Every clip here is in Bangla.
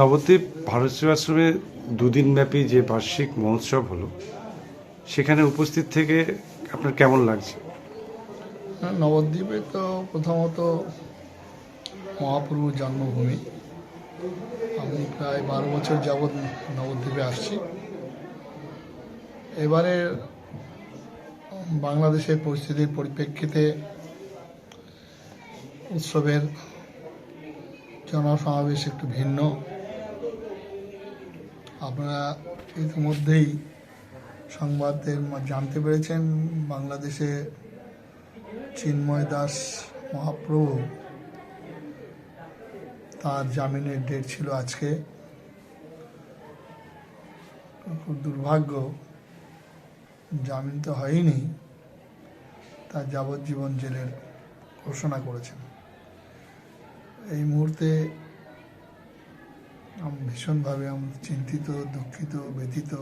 নবদ্বীপ ভারত সেবাশ্রমে দুদিন ব্যাপী যে বার্ষিক মহোৎসব হলো সেখানে উপস্থিত থেকে আপনার কেমন লাগছে? হ্যাঁ, নবদ্বীপে তো প্রথমত মহাপ্রভুর জন্মভূমি। আমি প্রায় বারো বছর যাবৎ নবদ্বীপে আসছি। এবারে বাংলাদেশের পরিস্থিতির পরিপ্রেক্ষিতে উৎসবের জনসমাবেশ একটু ভিন্ন। আপনারা ইতিমধ্যেই সংবাদের জানতে পেরেছেন, বাংলাদেশে চিন্ময় দাস মহাপ্রভু তার জামিনের ডেট ছিল আজকে। খুব দুর্ভাগ্য, জামিন তো হয়নি, তার যাবজ্জীবন জেলের ঘোষণা করেছেন। এই মুহূর্তে ভীষণভাবে আমি চিন্তিত, দুঃখিত, ব্যথিত।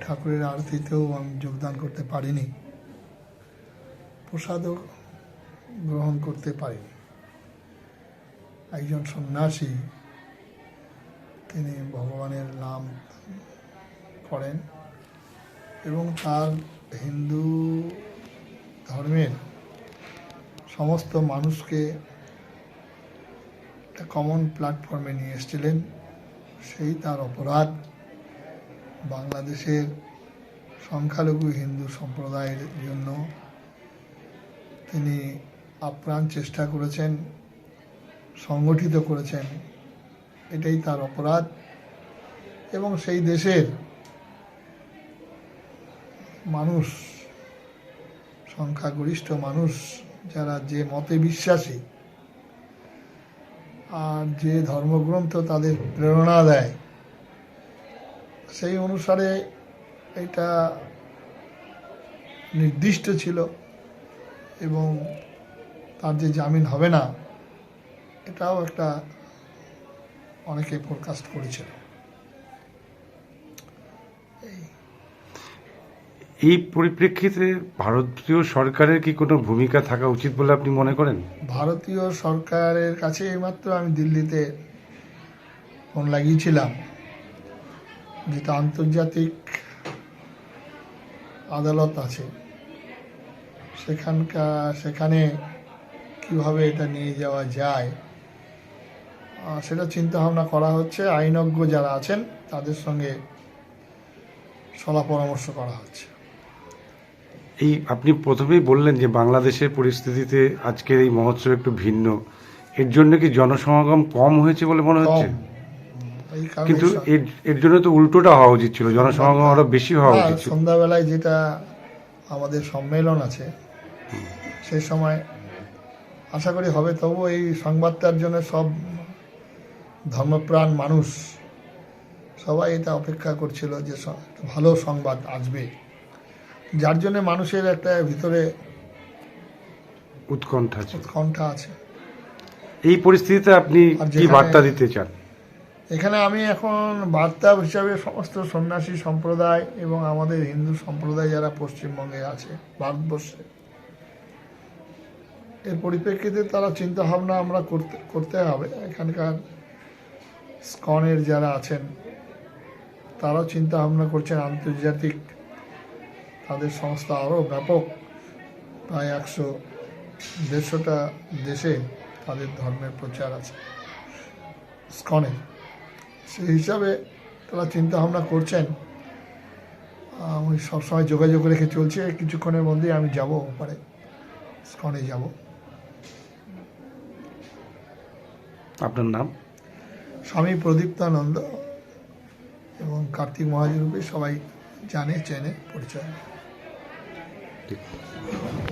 ঠাকুরের আরতিতেও আমি যোগদান করতে পারিনি। প্রসাদও গ্রহণ করতে পারেনি। একজন সন্ন্যাসী, তিনি ভগবানের নাম করেন এবং তার হিন্দু ধর্মের সমস্ত মানুষকে একটা কমন প্ল্যাটফর্মে নিয়ে এসেছিলেন। সেই তার অপরাধ বাংলাদেশের সংখ্যালঘু হিন্দু সম্প্রদায়ের জন্য তিনি আপ্রাণ চেষ্টা করেছেন, সংগঠিত করেছেন। এটাই তার অপরাধ। এবং সেই দেশের মানুষ, সংখ্যাগরিষ্ঠ মানুষ যারা যে মতে বিশ্বাসী আর যে ধর্মগ্রন্থ তাদের প্রেরণা দেয়, সেই অনুসারে এটা নির্দিষ্ট ছিল এবং তার যে জামিন হবে না, এটাও একটা অনেকে ফোরকাস্ট করেছিল। এই পরিপ্রেক্ষিতে ভারতীয় সরকারের কি কোনো ভূমিকা থাকা উচিত বলে আপনি মনে করেন? ভারতীয় সরকারের কাছে এইমাত্র আমি দিল্লিতে ফোন লাগিয়েছিলাম যেটা আন্তর্জাতিক আদালত আছে। সেখানকার সেখানে কীভাবে এটা নিয়ে যাওয়া যায় সেটা চিন্তা ভাবনা করা হচ্ছে। আইনজ্ঞ যারা আছেন, তাদের সঙ্গে সলা পরামর্শ করা হচ্ছে। এই আপনি প্রথমেই বললেন যে বাংলাদেশের পরিস্থিতিতে আজকের এই মহোৎসব একটু ভিন্ন। এর জন্য কি জনসমাগম কম হয়েছে বলে মনে হচ্ছে? কিন্তু এর এর জন্য তো উল্টোটা হওয়া উচিত ছিল জনসমাগম আরও বেশি হওয়া হ্যাঁ, উচিত ছিল। সন্ধ্যাবেলায় যেটা আমাদের সম্মেলন আছে সেই সময় আশা করি হবে তবু এই সংবাদটার জন্য সব ধর্মপ্রাণ মানুষ সবাই এটা অপেক্ষা করছিল যে ভালো সংবাদ আসবে। যার জন্য মানুষের একটা ভিতরে উৎকণ্ঠা আছে উৎকণ্ঠা আছে। এই পরিস্থিতিতে আপনি কি বার্তা দিতে চান? এখানে আমি এখন বার্তা হিসাবে সমস্ত সন্ন্যাসী সম্প্রদায় এবং আমাদের হিন্দু সম্প্রদায় যারা পশ্চিমবঙ্গে আছে ভারতবর্ষে এর পরিপ্রেক্ষিতে তারা চিন্তা ভাবনা আমরা করতে করতে হবে। এখানকার স্কনের যারা আছেন তারাও চিন্তা ভাবনা করছেন আন্তর্জাতিক তাদের সংস্থা আরও ব্যাপক প্রায় একশো দেড়শোটা দেশে তাদের ধর্মের প্রচার আছে স্কনে। সেই হিসাবে তারা চিন্তা ভাবনা করছেন আমি সবসময় যোগাযোগ রেখে চলছে কিছুক্ষণের মধ্যেই আমি যাব ওপারে স্কনে যাব। আপনার নাম? স্বামী প্রদীপ্তানন্দ এবং কার্তিক মহাজরূপে সবাই জানে চেনে পরিচয়। って